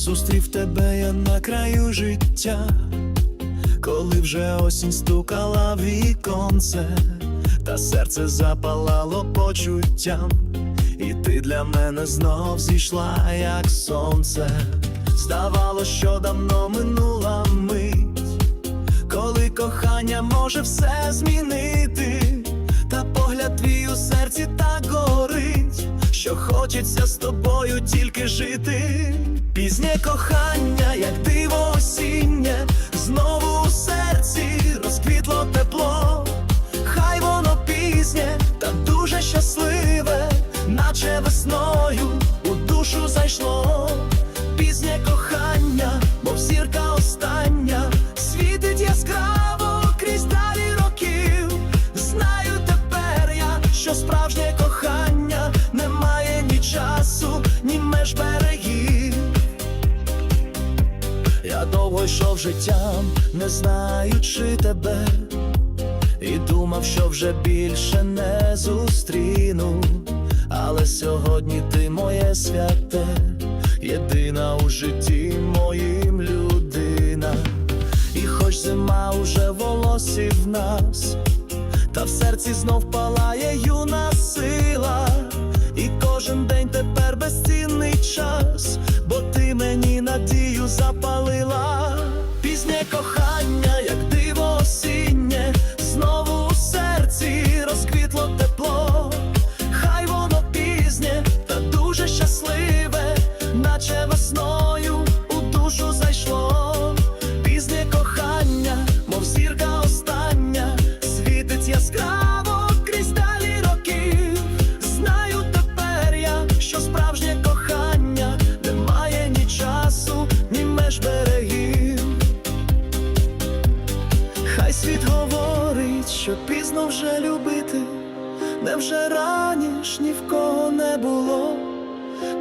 Зустрів тебе я на краю життя, коли вже осінь стукала віконце, та серце запалало почуттям, і ти для мене знов зійшла, як сонце. Здавало, що давно минула мить, коли кохання може все змінити, та погляд твій у серці що хочеться з тобою тільки жити. Пізнє кохання, як диво осіннє, знову у серці розквітло тепло, хай воно пізнє та дуже щасливе, наче весною у душу зайшло. Я довго йшов життям, не знаючи тебе, і думав, що вже більше не зустріну. Але сьогодні ти моє святе, єдина у житті моїм людина. І хоч зима уже в волосі в нас, та в серці знов палає юна сила, і кожен день тепер безцінний час, бо ти мені надію запалила. Хай світ говорить, що пізно вже любити, невже раніш ні в кого не було.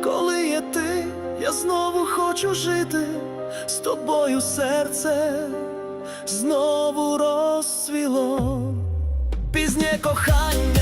Коли є ти, я знову хочу жити, з тобою серце знову розсвіло. Пізнє кохання,